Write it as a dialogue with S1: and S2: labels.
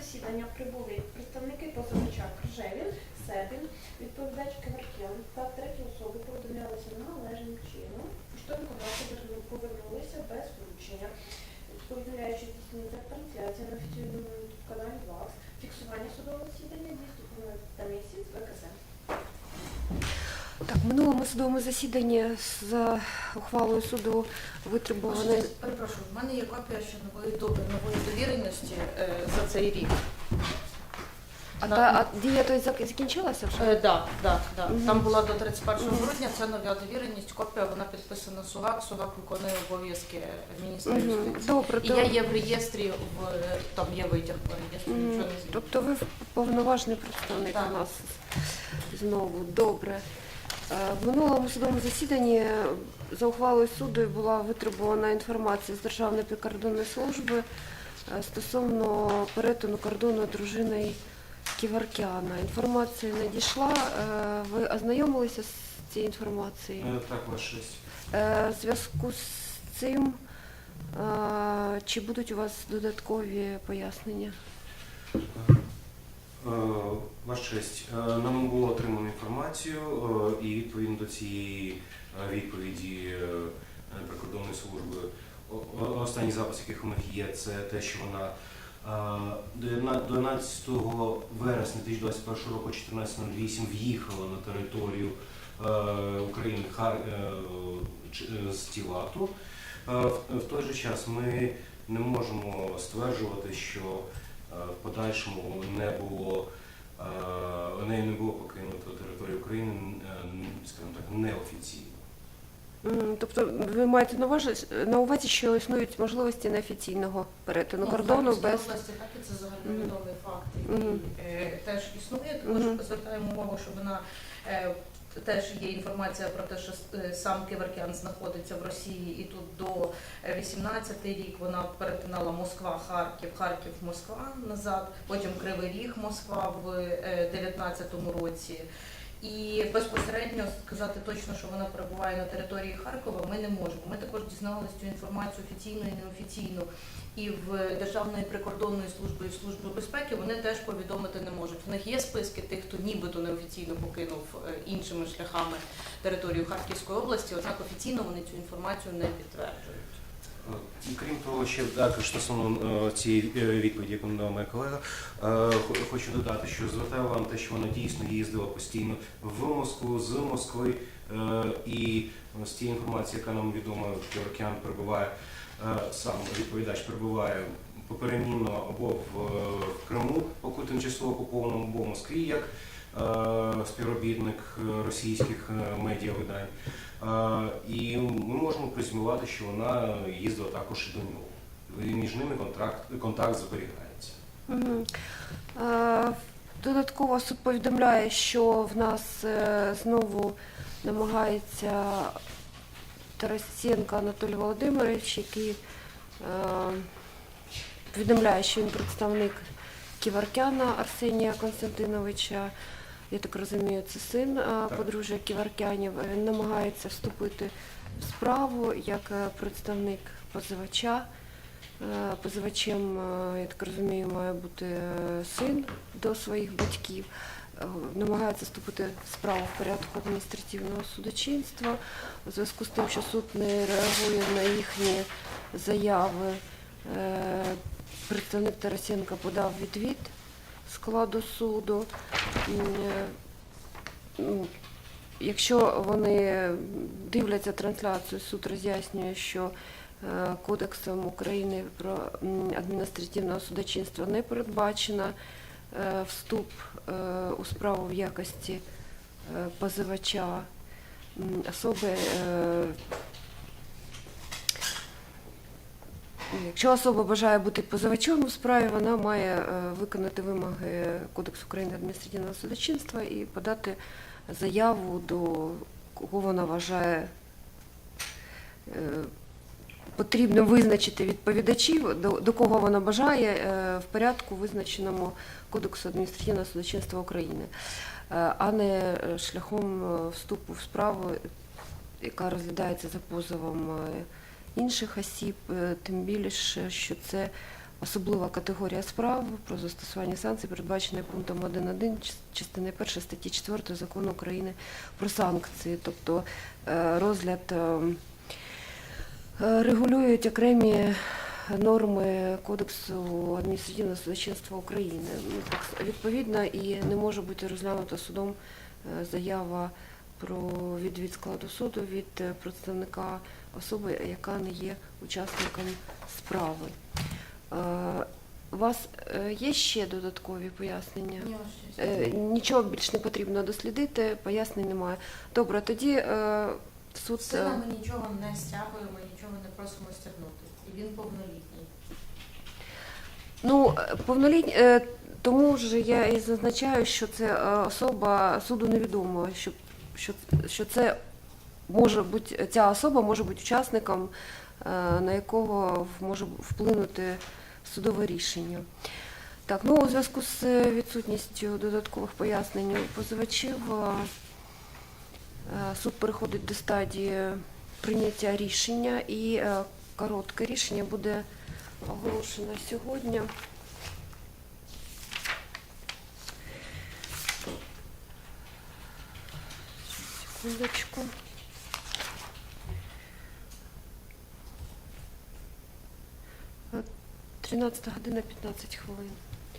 S1: засідання прибули представники позивача Кржевін, Себін, відповідач Кеверкян та треті особи повідомлялися належним чином. Контакти повернулися без вручення. Повідомляючи здійснення трансляції на офіційному каналі ВАКС, фіксування судового засідання дійсно та місяць ВКСМ.
S2: Так, в минулому судовому засіданні за ухвалою суду витребували.
S3: Перепрошую, в мене є копія ще нової до- нової довіреності е, за цей рік.
S2: А,
S3: На-
S2: та, а дія той зак- закінчилася вже?
S3: Е, да, да, да.
S2: Мгм.
S3: Там була до 31
S2: Мгм.
S3: грудня, це нова довіреність, копія, вона підписана СУГАК, СУГАК виконує обов'язки міністра
S2: Мгм.
S3: юстиції.
S2: Добре,
S3: І я є в реєстрі, в, е, там є витяг по реєстру,
S2: Мгм.
S3: нічого не змінює.
S2: тобто ви повноважний представник
S3: Так.
S2: у нас знову. Добре. Е, В минулому судовому засіданні за ухвалою суду була витребувана інформація з Державної прикордонної служби е, стосовно перетину кордону дружиною Ківаркяна. Інформація надійшла. Е, Ви ознайомилися з цією інформацією?
S4: Так, ваша честь.
S2: Е, В зв'язку з цим, чи будуть у вас додаткові пояснення?
S4: Е, Ваша честь, е, нам було отримано інформацію, е, і відповідно до цієї відповіді прикордонної служби, останній запис, яких у них є, це те, що вона до 12 вересня 2021 року 14.08 в'їхала на територію України Хар... з Тівату. Е, В той же час ми не можемо стверджувати, що в подальшому не було е, нею не було покинуто територію України, е, скажімо так, неофіційно.
S2: Тобто ви маєте на увазі, на увазі, що існують можливості неофіційного перетину
S3: Ну,
S2: кордону
S3: Харківській
S2: без
S3: області, так і це загальновідомий факт, який
S2: Мгм.
S3: е, теж існує. Також
S2: Мгм.
S3: звертаємо увагу, що вона е, теж є інформація про те, що е, сам Ківеркян знаходиться в Росії, і тут до 18 рік вона перетинала Москва, Харків, Харків, Москва назад, потім Кривий Ріг, Москва в е, 19-му році. І безпосередньо сказати точно, що вона перебуває на території Харкова, ми не можемо. Ми також дізналися цю інформацію офіційно і неофіційно. І в Державної прикордонної служби і служби безпеки вони теж повідомити не можуть. В них є списки тих, хто нібито неофіційно покинув е, іншими шляхами територію Харківської області, однак офіційно вони цю інформацію не підтверджують.
S4: Крім того, ще також стосовно е, цієї е, відповіді, яку надала моя колега, е, хочу додати, що звертаю вам те, що вона дійсно їздила постійно в Москву, з Москви, і з тієї інформації, яка нам відома, Георгіан перебуває, е, сам відповідач перебуває поперемінно або в, Криму, поки тимчасово окупованому, або в Москві, як співробітник е, російських е, медіавидань. Е, І ми можемо презюмувати, що вона їздила також і до нього. І між ними контракт, контакт зберігається.
S2: Е, Додатково повідомляє, що в нас е, знову намагається Тарасенко Анатолій Володимирович, який е, повідомляє, що він представник Ківаркяна Арсенія Константиновича. Я так розумію, це син е, подружжя Ківаркянів. Він намагається вступити в справу як е, представник позивача. Е, Позивачем, я так розумію, має бути син до своїх батьків. Намагається вступити в справу в порядку адміністративного судочинства. У зв'язку з тим, що суд не реагує на їхні заяви, представник Тарасенка подав відвід складу суду. Е, ну, Якщо вони дивляться трансляцію, суд роз'яснює, що е, Кодексом України про адміністративне судочинство не передбачено е, вступ у справу в якості позивача особи. е, Якщо особа бажає бути позивачом у справі, вона має е, виконати вимоги Кодексу України адміністративного судочинства і подати заяву до кого вона вважає е, потрібно визначити відповідачів, до, до кого вона бажає е, в порядку, визначеному Кодексу адміністративного судочинства України, а не шляхом вступу в справу, яка розглядається за позовом інших осіб, е, тим більше, що це особлива категорія справ про застосування санкцій, передбаченої пунктом 1.1 частини 1 статті 4 закону України про санкції, тобто е, розгляд е, регулюють окремі норми Кодексу адміністративного судочинства України. Ну, Відповідно, і не може бути розглянута судом заява про відвід складу суду від представника особи, яка не є учасником справи. Е, У вас е, є ще додаткові пояснення? Е, Нічого більш не потрібно дослідити, пояснень немає. Добре, тоді суд.
S3: Сина ми нічого не стягуємо, нічого не просимо стягнути. І він повнолітній.
S2: Ну, повнолітні, е, тому ж я і зазначаю, що це особа суду невідомо, що, що, що це може бути, ця особа може бути учасником, е, на якого може вплинути судове рішення. Так, ну у зв'язку з відсутністю додаткових пояснень позивачів е, суд переходить до стадії прийняття рішення і е, коротке рішення буде оголошено сьогодні. Секундочку. Е, 13 година 15 хвилин.